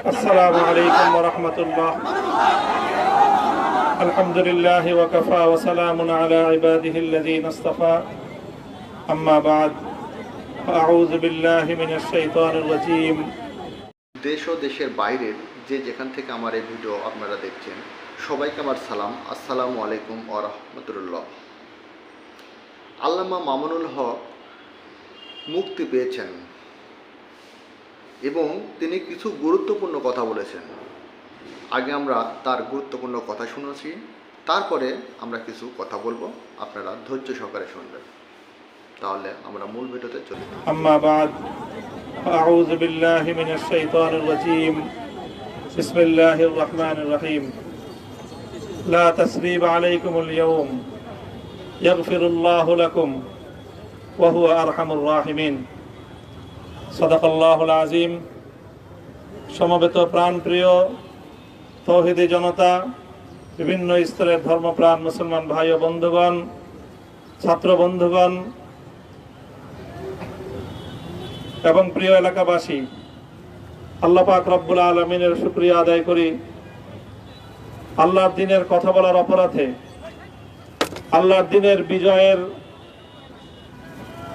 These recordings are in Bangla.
السلام عليكم ورحمة الله الحمد لله وكفى وسلام على عباده الذين اصطفى أما بعد فأعوذ بالله من الشيطان الرجيم দেশ ও দেশের বাইরের যে যেখান থেকে আমার এই ভিডিও আপনারা দেখছেন সবাইকে আমার সালাম আসসালামু আলাইকুম ও রহমতুল্লাহ আল্লামা মামুনুল হক মুক্তি পেয়েছেন এবং তিনি কিছু গুরুত্বপূর্ণ কথা বলেছেন আগে আমরা তার গুরুত্বপূর্ণ কথা শুনেছি তারপরে আমরা কিছু কথা বলবো আপনারা ধৈর্য সহকারে শুনবেন তাহলে আমরা মূল ভিডিওতে চলে যাই أما بعد فأعوذ بالله من الشيطان الرجيم بسم الله الرحمن الرحيم لا تسريب عليكم اليوم يغفر الله لكم وهو أرحم الراحمين সদাকল্লাহুল আজিম। সমবেত প্রাণপ্রিয় তৌহিদি জনতা, বিভিন্ন স্তরের ধর্মপ্রাণ মুসলমান ভাই ও বন্ধুগণ, ছাত্র বন্ধুগণ, এবং প্রিয় এলাকাবাসী আল্লাপাক রব্বুল আলমিনের সুক্রিয়া আদায় করি। আল্লাহ দিনের কথা বলার অপরাধে আল্লাহ দিনের বিজয়ের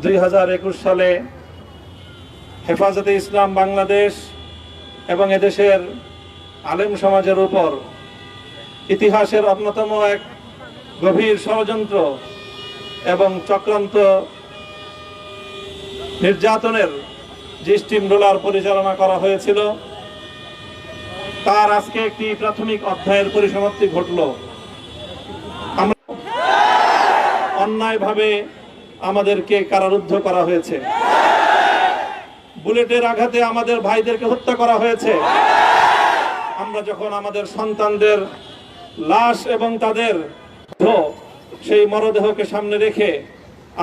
দুই হাজার একুশ সালে হেফাজতে ইসলাম বাংলাদেশ এবং এদেশের আলেম সমাজের উপর ইতিহাসের অন্যতম এক গভীর ষড়যন্ত্র এবং চক্রান্ত নির্যাতনের যে স্টিম রোলার পরিচালনা করা হয়েছিল। তার আজকে একটি প্রাথমিক অধ্যায়ের পরিসমাপ্তি ঘটল। আমরা অন্যায়ভাবে আমাদেরকে কারারুদ্ধ করা হয়েছে। বুলেটের আঘাতে আমাদের ভাইদেরকে হত্যা করা হয়েছে। আমরা যখন আমাদের সন্তানদের লাশ এবং তাদের সেই মরদেহকে সামনে রেখে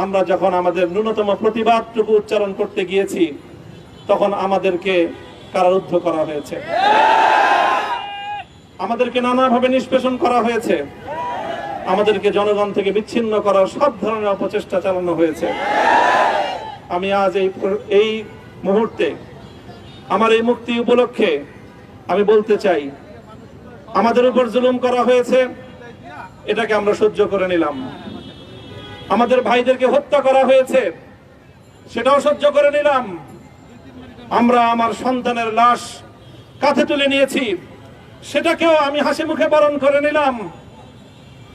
আমরা যখন আমাদের ন্যূনতম প্রতিবাদটুকু উচ্চারণ করতে গিয়েছি, তখন আমাদেরকে কারারুদ্ধ করা হয়েছে। আমাদেরকে নানাভাবে নিষ্পেষণ করা হয়েছে। আমাদেরকে জনগণ থেকে বিচ্ছিন্ন করার সব ধরনের অপচেষ্টা চালানো হয়েছে। আমি আজ এই এই মুহূর্তে আমার এই মুক্তি উপলক্ষে আমি বলতে চাই, আমাদের উপর জুলুম করা হয়েছে, এটাকে আমরা সহ্য করে নিলাম। আমাদের ভাইদেরকে হত্যা করা হয়েছে, সেটাও সহ্য করে নিলাম। আমরা আমার সন্তানের লাশ কাঁধে তুলে নিয়েছি, সেটাকেও আমি হাসি মুখে বরণ করে নিলাম।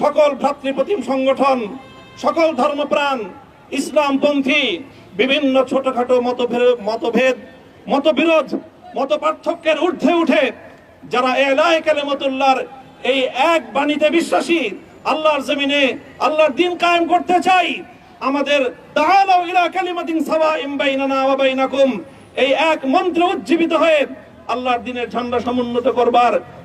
সকল ভ্রাতৃপ্রতিম সংগঠন, সকল ধর্মপ্রাণ, ইসলামপন্থী, বিভিন্ন ছোটখাটো মতভেদ মতভেদ, মতবিরোধ মত পার্থক্যের ঊর্ধ্বে উঠে যারা এলায় কালেমতুল্লাহর এই এক বাণীতে বিশ্বাসী, আল্লাহর জমিনে, আল্লাহর দিন কায়েম করতে চাই, আমাদের তাআলাউ ইলা কালিমাতিন সাওয়াইম বাইনানা ওয়া এই এক মন্ত্রে উজ্জীবিত হয়ে আল্লাহর দিনের ঝান্ডা সমুন্নত করবার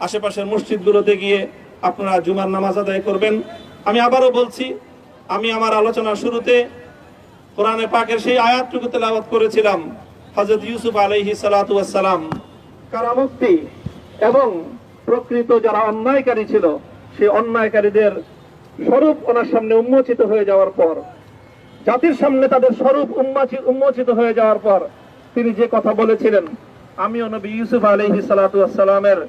আশেপাশের মসজিদগুলোতে গিয়ে আপনারা জুমার নামাজ আদায় করবেন। আমি আবারও বলছি, আমি আমার আলোচনার শুরুতে কোরআনে পাকের সেই আয়াতটুকু তেলাওয়াত করেছিলাম, হযরত ইউসুফ আলাইহি সালাতু ওয়াসসালাম। কারামুক্তি এবং প্রকৃত যারা অন্যায়কারী ছিল, সেই অন্যায়কারীদের স্বরূপ ওনার সামনে উন্মোচিত হয়ে যাওয়ার পর, জাতির সামনে তাদের স্বরূপ উন্মোচি- উন্মোচিত হয়ে যাওয়ার পর তিনি যে কথা বলেছিলেন, আমিও নবী ইউসুফ আলাইহি সালাতু ওয়াসসালামের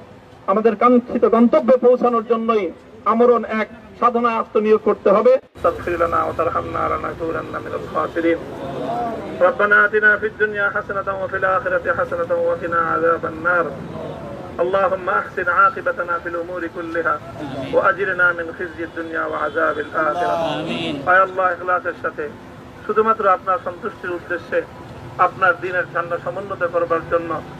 আমাদের কাঙ্ক্ষিত গন্তব্যে পৌঁছানোর জন্যই আমরণ এক সাধনা আত্মনিয়োগ করতে হবে তাগফির লানা ওয়া তারহামনা লানাকুনান্না মিনাল খাসিরিন ربنا آتنا في الدنيا حسنة وفي الآخرة حسنة وقنا عذاب النار اللهم أحسن عاقبتنا في الأمور كلها وأجرنا من خزي الدنيا وعذاب الآخرة আয় আল্লাহ ইখলাসের সাথে শুধুমাত্র আপনার সন্তুষ্টির উদ্দেশ্যে আপনার দিনের ঠান্ডা সমুন্নত করবার জন্য হে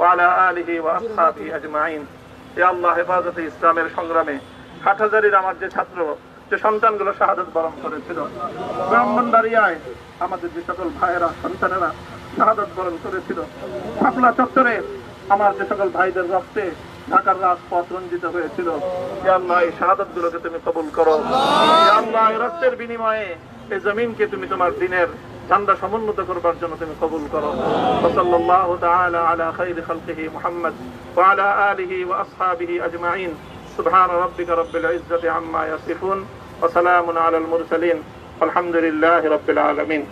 আলিহি ওয়া আসহাবিহি আজমাইন। হে আল্লাহ হেফাজতে ইসলামের সংগ্রামে হাটহাজারির আমার যে ছাত্র, যে সন্তানগুলো শাহাদত বরণ করেছিল ব্রাহ্মণবাড়িয়ায় আমাদের যে সকল ভাইয়েরা, সন্তানেরা শাহাদত বরণ করেছিল, শাপলা চত্বরে আমার যে সকল ভাইদের রক্তে ঢাকার রাজপথ রঞ্জিত হয়েছিল আল্লাহ এই শাহাদত গুলোকে তুমি কবুল করো। আল্লাহ রক্তের বিনিময়ে এই জমিনকে তুমি তোমার দিনের ঝান্ডা সমুন্নত করবার জন্য তুমি কবুল করো। সাল্লাল্লাহু তাআলা আলা খাইরি ওয়া আলিহি ওয়া আসহাবিহি আজমাইন। সুবহান রাব্বিকা রাব্বিল ইজ্জাতি আম্মা ইয়াসিফুন ওয়া সালামুন আলাল মুরসালিন। আলহামদুলিল্লাহি রাব্বিল আলামিন।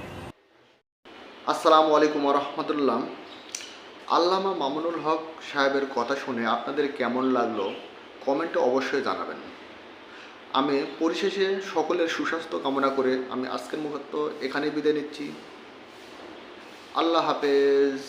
আসসালামু আলাইকুম রহমতুল্লাহ। আল্লামা মামুনুল হক সাহেবের কথা শুনে আপনাদের কেমন লাগল? কমেন্টে অবশ্যই জানাবেন। আমি পরিশেষে সকলের সুস্বাস্থ্য কামনা করে আমি আজকের মুহূর্ত এখানে বিদায় নিচ্ছি। আল্লাহ হাফেজ।